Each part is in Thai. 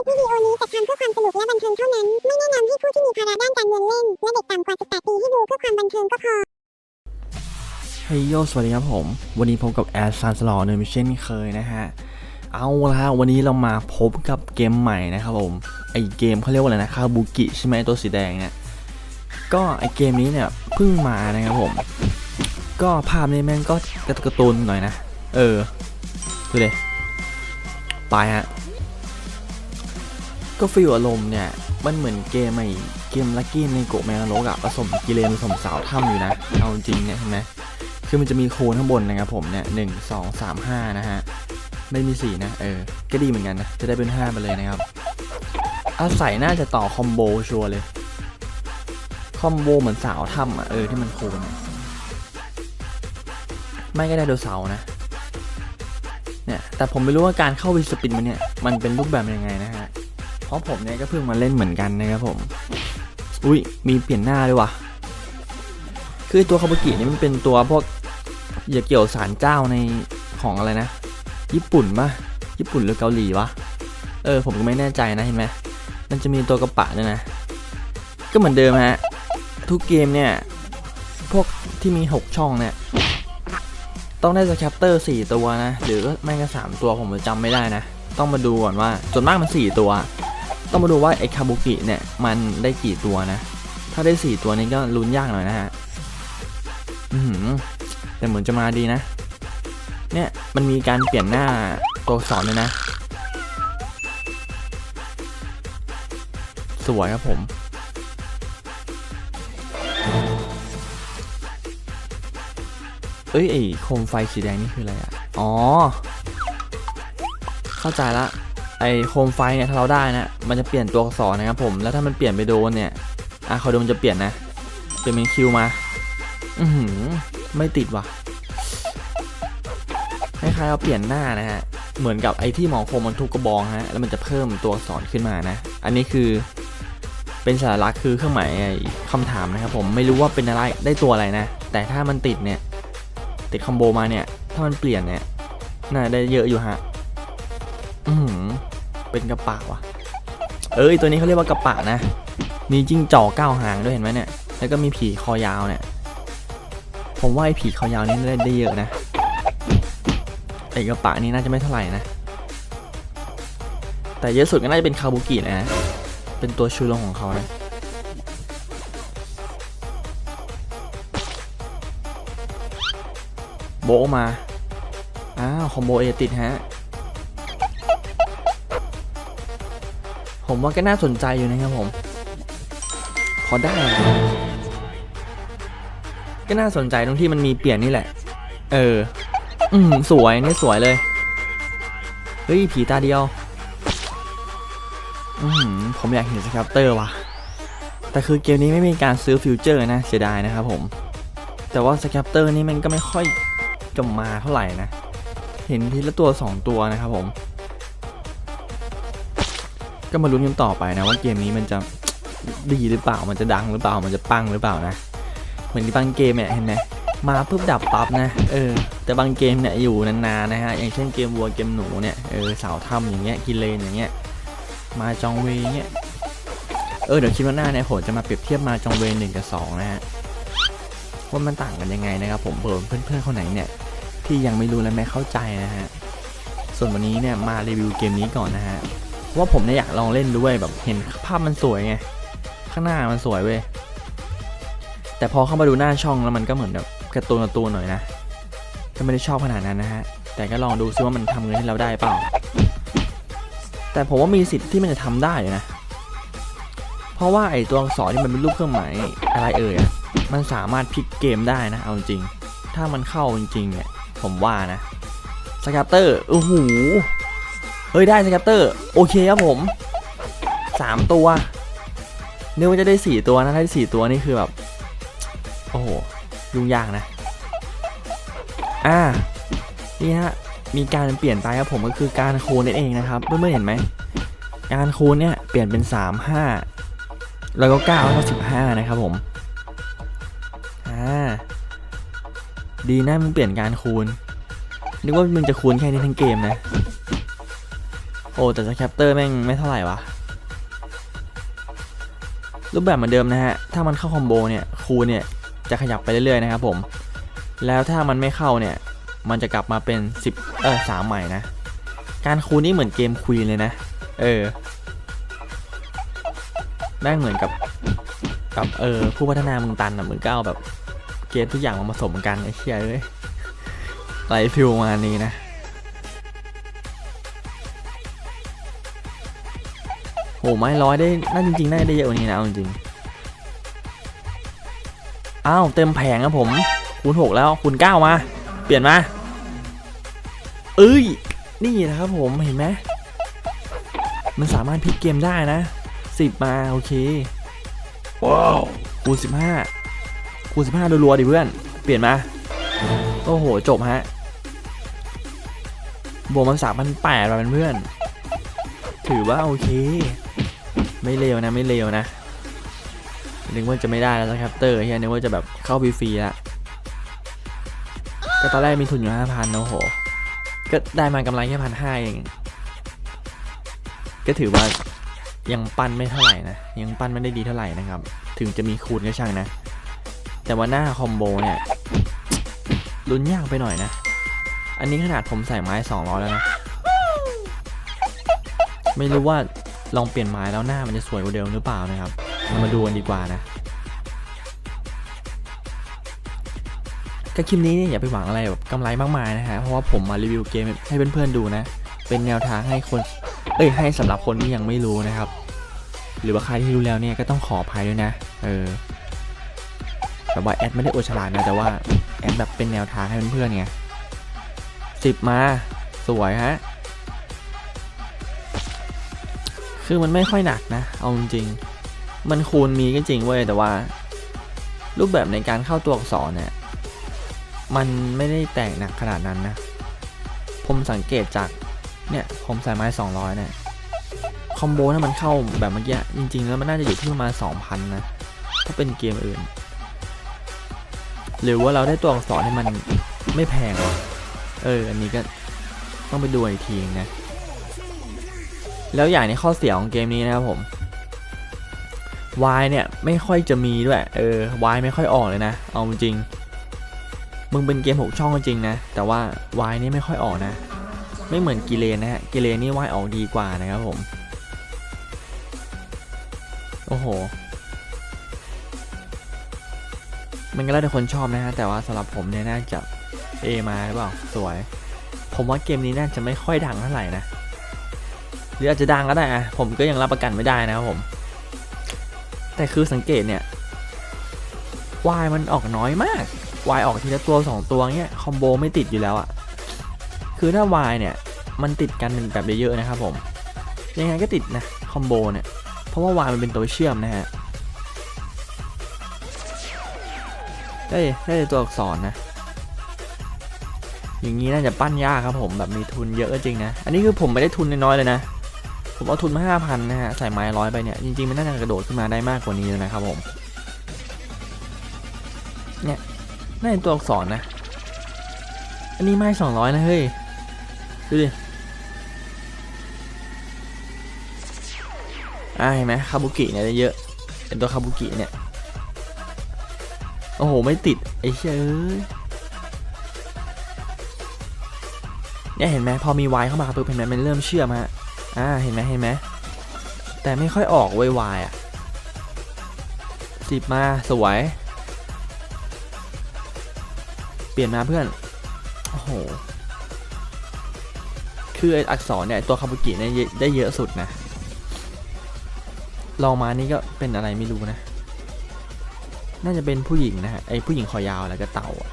ลิปวิดีโอนี้จัดทำเพื่อความสนุกและบันเทิงเท่านั้น ไม่แนะนำให้ผู้ที่มีภาระด้านการเงินเล่น และเด็กต่ำกว่า 18 ปีให้ดูเพื่อความบันเทิงก็พอเฮ้ยโยสวัสดีครับผม วันนี้พบกับแอดซันสลอเนยเช่นเคยนะฮะ เอาละฮะวันนี้เรามาพบกับเกมใหม่นะครับผม ไอเกมเขาเรียกว่าอะไรนะคาบุกิใช่ไหมตัวสีแดงเนี่ย ก็ไอเกมนี้เนี่ยเพิ่งมานะครับผม ก็ภาพนี้แม่งก็กระตุกการ์ตูนหน่อยนะ เออ ดูเลยไปฮะ ก็ฟีลอารมณ์เนี่ย มันเหมือนเกมไอเกมลักกี้ในโกแมวโลกอะผสมกิเลนผสมสาวถ้ำอยู่นะ เอาจริงเนี่ยเห็นไหมคือมันจะมีโคนข้างบนนะครับผมเนี่ยหนึ่งสองสามห้านะฮะ ไม่มีสี่นะ เออ ก็ดีเหมือนกันนะ จะได้เป็นห้าไปเลยนะครับ อาศัยน่าจะต่อคอมโบชัวร์เลย คอมโบเหมือนสาวถ้ำอะเออที่มันโคนไม่ก็ได้โดเสานะเนี่ยแต่ผมไม่รู้ว่าการเข้าวิสปินมันเนี่ย มันเป็นรูปแบบยังไงนะฮะ เพราะผมเนี่ยก็เพิ่งมาเล่นเหมือนกันนะครับผม อุ้ยมีเปลี่ยนหน้าด้วยวะคือตัวคาบุกินี่มันเป็นตัวพวกอย่าเกี่ยวสารเจ้าในของอะไรนะ ญี่ปุ่นปะญี่ปุ่นหรือเกาหลีวะเออผมก็ไม่แน่ใจนะเห็นไหมมันจะมีตัวกระปะด้วยนะ ก็เหมือนเดิมฮะทุกเกมเนี่ยพวกที่มี 6 ช่องเนี่ยต้องได้สแคปเตอร์4ตัวนะ หรือไม่ก็3ตัวผมจำไม่ได้นะ ต้องมาดูก่อนว่าส่วนมากมัน 4 ตัว ต้องมาดูว่าไอคาบุกิเนี่ยมันได้กี่ตัวนะ ถ้าได้ 4 ตัวนี้ก็ลุ้นยากหน่อยนะฮะอือหือแต่เหมือนจะมาดีนะ เนี่ยมันมีการเปลี่ยนหน้าตัวอักษรเลยนะ สวยครับผม เอ้ยไอโคมไฟสีแดงนี่คืออะไรอะ อ๋อ เข้าใจละ ไอโคมไฟเนี่ยถ้าเราได้นะ มันจะเปลี่ยนตัวอักษรนะครับผม แล้วถ้ามันเปลี่ยนไปโดนเนี่ย อะคอยดูมันจะเปลี่ยนนะ เปลี่ยนเป็นคิวมา อือหือ ไม่ติดว่ะคล้ายๆเอาเปลี่ยนหน้านะฮะ เหมือนกับไอที่หมอคมมันทุกกระบองฮะ แล้วมันจะเพิ่มตัวอักษรขึ้นมานะ อันนี้คือ เป็นสัญลักษณ์คือเครื่องหมายไอ้คำถามนะครับผม ไม่รู้ว่าเป็นอะไร ได้ตัวอะไรนะ แต่ถ้ามันติดเนี่ย ติดคอมโบมาเนี่ย ถ้ามันเปลี่ยนเนี่ย น่าได้เยอะอยู่ฮะ อือหือ เป็นกระปะว่ะเออไอ้ตัวนี้เขาเรียกว่ากระปะนะ มีจิ้งจอกเก้าหางด้วยเห็นไหมเนี่ย แล้วก็มีผีคอยาวเนี่ย ผมว่าไอ้ผีคอยาวนี่ได้ได้เยอะนะไอ้กระปะนี่น่าจะไม่เท่าไหร่นะ แต่เยอะสุดก็น่าจะเป็นคาบุกินะ เป็นตัวชูโรงของเขานะโบมา อ้าวคอมโบเอติดฮะ ผมว่าก็น่าสนใจอยู่นะครับผม พอได้ ก็น่าสนใจตรงที่มันมีเปลี่ยนนี่แหละ เออ อืมสวยนี่สวยเลย เฮ้ย ผีตาเดียว อืมผมอยากเห็นสครับเตอร์ว่ะ แต่คือเกมนี้ไม่มีการซื้อฟิวเจอร์นะเสียดายนะครับผม แต่ว่าสแคปเตอร์นี่มันก็ไม่ค่อยจะมาเท่าไหร่นะ เห็นทีละตัว 2 ตัวนะครับผม ก็มาลุ้นกันต่อไปนะว่าเกมนี้มันจะดีหรือเปล่า มันจะดังหรือเปล่า มันจะปังหรือเปล่านะ เหมือนที่บางเกมเนี่ยเห็นไหมมาปุ๊บดับปั๊บนะ เออ แต่บางเกมเนี่ยอยู่นานๆนะฮะ อย่างเช่นเกมวัวเกมหนูเนี่ย เออสาวถ้ำอย่างเงี้ย กินเลนอย่างเงี้ย มาจองเวย์เงี้ย เออเดี๋ยวคลิปหน้าเนี่ยผมจะมาเปรียบเทียบมาจองเวหนึ่งกับสองนะฮะ ว่ามันต่างกันยังไงนะครับผมเผื่อเพื่อนๆคนไหนเนี่ยที่ยังไม่รู้และไม่เข้าใจนะฮะ ส่วนวันนี้เนี่ยมารีวิวเกมนี้ก่อนนะฮะ เพราะว่าผมเนี่ยอยากลองเล่นด้วยแบบเห็นภาพมันสวยไง ข้างหน้ามันสวยเว้ย แต่พอเข้ามาดูหน้าช่องแล้วมันก็เหมือนแบบกร์ตูนกร์ตูนหน่อยนะก็ไม่ได้ชอบขนาดนั้นนะฮะ แต่ก็ลองดูซิว่ามันทำเงินให้เราได้เปล่า แต่ผมว่ามีสิทธิ์ที่มันจะทำได้อยู่นะ เพราะว่าไอ้ตัวอักษรที่มันเป็นรูปเครื่องหมายอะไรเอ่ยมันสามารถพลิกเกมได้นะ เอาจริง ถ้ามันเข้าจริงๆเนี่ย ผมว่านะสแคปเตอร์โอ้โห เฮ้ยได้สแคปเตอร์โอเคครับผมสามตัวนึกว่าจะได้สี่ตัวนะถ้าได้สี่ตัวนี่คือแบบ โอ้โห ยุ่งยากนะ อ่า นี่ฮะ มีการเปลี่ยนไปครับผมก็คือการคูณนั่นเองนะครับ เพื่อนๆเห็นไหมการคูณเนี่ยเปลี่ยนเป็น 3 5 แล้วก็9แล้วก็15 นะครับผม อ่า ดีนะมึงเปลี่ยนการคูณ นึกว่ามึงจะคูณแค่นี้ทั้งเกมนะ ออ้แต่สแคปเตอร์แม่งไม่เท่าไหร่วะ รูปแบบเหมือนเดิมนะฮะ ถ้ามันเข้าคอมโบเนี่ยคูเนี่ยจะขยับไปเรื่อยๆนะครับผม แล้วถ้ามันไม่เข้าเนี่ย มันจะกลับมาเป็น 10 เออสามใหม่นะ การคูนี่เหมือนเกมควีนเลยนะ เออแม่งเหมือนกับกับเออผู้พัฒนามึงตันอะเหมือนก็เอาแบบเกมทุกอย่างมาผสมกันไอ้เชี่ยเอ้ยไรฟิลมานี้นะ โหไม้ร้อยได้น่าจริงๆน่าจะได้เยอะกว่านี้นะเอาจริงๆอ้าวเต็มแผงครับผมคูณหกแล้วคูณเก้ามา เปลี่ยนมาเอ้ยนี่นะครับผมเห็นไหมมันสามารถพลิกเกมได้นะสิบมาโอเคว้าวคูณสิบห้าคูณสิบห้ารัวๆดิเพื่อน เปลี่ยนมาโอ้โหจบฮะบวกมาสามพันแปดเป็นเพื่อน ถือว่าโอเค ไม่เลวนะไม่เลวนะนึกว่าจะไม่ได้แล้วสครับเตอร์เฮียนึกว่าจะแบบเข้าฟรีๆละก็ตอนแรกมีทุนอยู่ห้าพันนะโอ้โห ก็ได้มากำไรแค่พันห้าเอง ก็ถือว่ายังปั้นไม่เท่าไหร่นะ ยังปั้นไม่ได้ดีเท่าไหร่นะครับ ถึงจะมีคูณก็ช่างนะ แต่ว่าหน้าคอมโบเนี่ยลุ้นยากไปหน่อยนะ อันนี้ขนาดผมใส่ไม้ 200 แล้วนะ ไม่รู้ว่า ลองเปลี่ยนไม้แล้วหน้ามันจะสวยกว่าเดิมหรือเปล่านะครับเรามาดูกันดีกว่านะกับคลิปนี้เนี่ยอย่าไปหวังอะไรแบบกำไรมากมายนะฮะเพราะว่าผมมารีวิวเกมให้เพื่อนๆดูนะ เป็นแนวทางให้คนเอ้ยให้สำหรับคนที่ยังไม่รู้นะครับ หรือว่าใครที่รู้แล้วเนี่ยก็ต้องขออภัยด้วยนะเออแต่ว่าแอดไม่ได้อวดฉลาดนะแต่ว่าแอดแบบเป็นแนวทางให้เพื่อนๆไงสิบมาสวยฮะ คือมันไม่ค่อยหนักนะ เอาจริง มันคูณมีก็จริงเว้ย แต่ว่า รูปแบบในการเข้าตัวอักษรเนี่ย มันไม่ได้แตกหนักขนาดนั้นนะ ผมสังเกตจาก เนี่ย ผมใส่ไม้200 เนี่ย คอมโบถ้ามันเข้าแบบเมื่อกี้ จริง ๆ แล้วมันน่าจะอยู่ที่ประมาณ2,000 นะ ถ้าเป็นเกมอื่น หรือว่าเราได้ตัวอักษรที่มันไม่แพง เออ อันนี้ก็ต้องไปดูอีกทีนะ แล้วอย่างในข้อเสียของเกมนี้นะครับผม Y เนี่ยไม่ค่อยจะมีด้วยเออ Y ไม่ค่อยออกเลยนะ เอาจริง มึงเป็นเกมหกช่องจริงนะ แต่ว่า Y นี่ไม่ค่อยออกนะ ไม่เหมือนกิเลนนะฮะ กิเลนนี่ Y ออกดีกว่านะครับผม โอ้โห มันก็แล้วแต่คนชอบนะฮะ แต่ว่าสำหรับผมเนี่ยน่าจะ A มาหรือเปล่า สวย ผมว่าเกมนี้น่าจะไม่ค่อยดังเท่าไหร่นะ รืออาจจะดังก็ได้อะผมก็ยังรับประกันไม่ได้นะครับผม แต่คือสังเกตเนี่ยวายมันออกน้อยมากวายออกทีละตัวสองตัวเงี้ยคอมโบไม่ติดอยู่แล้วอะคือถ้าวายเนี่ยมันติดกันเป็นแบบเยอะๆนะครับผม ยังไงก็ติดนะคอมโบเนี่ย เพราะว่าวายมันเป็นตัวเชื่อมนะฮะได้ได้ตัวอักษรนะอย่างนี้น่าจะปั้นยากครับผมแบบมีทุนเยอะจริงนะ อันนี้คือผมไม่ได้ทุนน้อยๆเลยนะ ผมเอาทุนมาห้าพันนะฮะ ใส่ไม้ร้อยไปเนี่ย จริงๆมันน่าจะกระโดดขึ้นมาได้มากกว่านี้เลยนะครับผม เนี่ยน่าจะตัวอักษรนะ อันนี้ไม้สองร้อยนะ เฮ้ย ดูดิอ่าเห็นไหมคาบุกิเนี่ยเยอะเป็นตัวคาบุกิเนี่ย โอ้โห ไม่ติด ไอ้เชี่อเนี่ยเห็นไหมพอมีวายเข้ามาปุ๊บเห็นไหมมันเริ่มเชื่อมฮะ อ่าเห็นไหมเห็นไหมแต่ไม่ค่อยออกวายวายอะสิบมาสวย เปลี่ยนมาเพื่อน โอ้โห คือไอ้อักษรเนี่ย ตัวคาบุกิเนี่ยได้เยอะสุดนะ ลองมานี่ก็เป็นอะไรไม่รู้นะ น่าจะเป็นผู้หญิงนะฮะ ไอผู้หญิงคอยาวแล้วก็เต่าอะ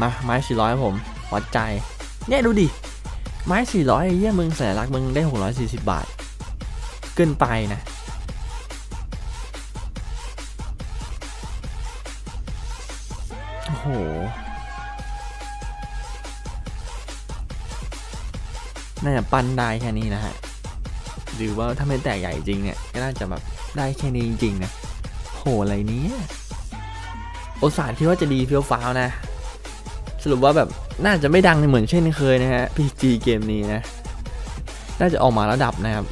มาไม้สี่ร้อยผม วัดใจ เนี่ยดูดิ ไม้สี่ร้อยไอ้เหี้ยมึงสัญลักษณ์มึงได้หกร้อยสี่สิบบาท เกินไปนะ โอ้โห น่าจะปั้นได้แค่นี้นะฮะ หรือว่าถ้าไม่แตกใหญ่จริงเนี่ย ก็น่าจะแบบได้แค่นี้จริงๆนะ โหอะไรเนี้ยโอสารคิดว่าจะดีเฟี้ยวฟ้าวนะ สรุปว่าแบบ น่าจะไม่ดังเหมือนเช่นเคยนะฮะ PG เกมนี้นะ น่าจะออกมาระดับนะครับ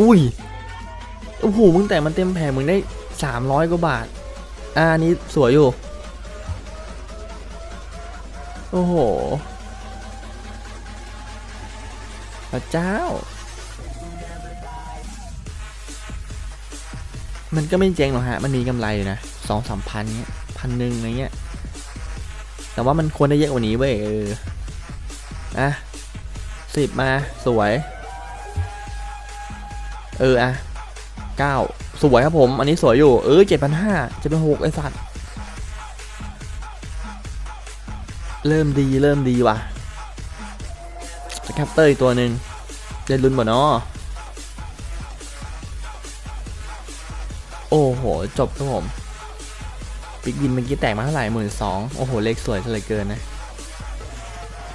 อุ้ย โอ้โห มึงแต่มันเต็มแผงมึงได้ 300 กว่าบาท อ่าอันนี้สวยอยู่ โอ้โห พระเจ้า มันก็ไม่เจ๊งหรอกฮะ มันมีกำไรอยู่นะสองสามพันเงี้ย พันหนึ่งอะไรเงี้ย แต่ว่ามันควรได้เยอะกว่านี้เว้ยเอออะสิบมาสวย เอออะเก้าสวยครับผม อันนี้สวยอยู่ เออเจ็ดพันห้าเจ็ดพันหกไอ้สัตว์ เริ่มดีเริ่มดีว่ะสแคปเตอร์อีกตัวหนึ่งได้ลุ้นบ่เนาะโอ้โห จบครับผม บิ๊กบินเมื่อกี้แตกมาเท่าไหร่หมื่นสองโอ้โห เลขสวยเหลือเกินนะ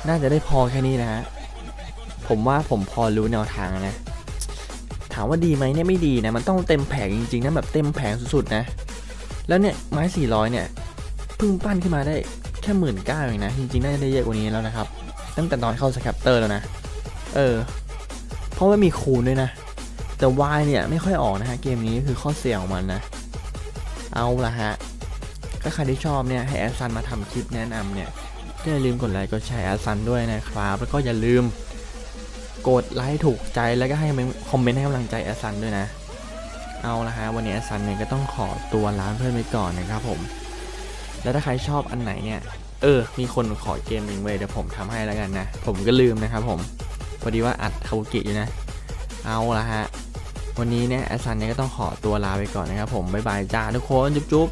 น่าจะได้พอแค่นี้นะฮะ ผมว่าผมพอรู้แนวทางนะ ถามว่าดีไหมเนี่ยไม่ดีนะ มันต้องเต็มแผงจริงๆนะแบบเต็มแผงสุดๆนะ แล้วเนี่ยไม้ 400 เนี่ยเพิ่งปั้นขึ้นมาได้แค่หมื่นเก้าเองนะ จริงๆ น่าจะได้เยอะกว่านี้แล้วนะครับ ตั้งแต่ตอนเข้าสแคปเตอร์แล้วนะ เออ เพราะว่ามีคูณด้วยนะ แต่วายเนี่ยไม่ค่อยออกนะฮะเกมนี้คือข้อเสียของมันนะ เอาละฮะ ก็ใครที่ชอบเนี่ยให้แอดซันมาทำคลิปแนะนำเนี่ยก็อย่าลืมกดไลค์กดแชร์แอดซันด้วยนะครับ แล้วก็อย่าลืมกดไลค์ถูกใจแล้วก็ให้คอมเมนต์ให้กำลังใจแอดซันด้วยนะ เอาละฮะวันนี้แอดซันเนี่ยก็ต้องขอตัวลาเพื่อนไปก่อนนะครับผม แล้วถ้าใครชอบอันไหนเนี่ยเออ มีคนขอเกมหนึ่งเว้ยเดี๋ยวผมทำให้แล้วกันนะ ผมก็ลืมนะครับผม พอดีว่าอัดคาบุกิอยู่นะ เอาละฮะ วันนี้เนี่ยแอดซันเนี่ยก็ต้องขอตัวลาไปก่อนนะครับผม บ๊ายบายจ้าทุกคน จุ๊บ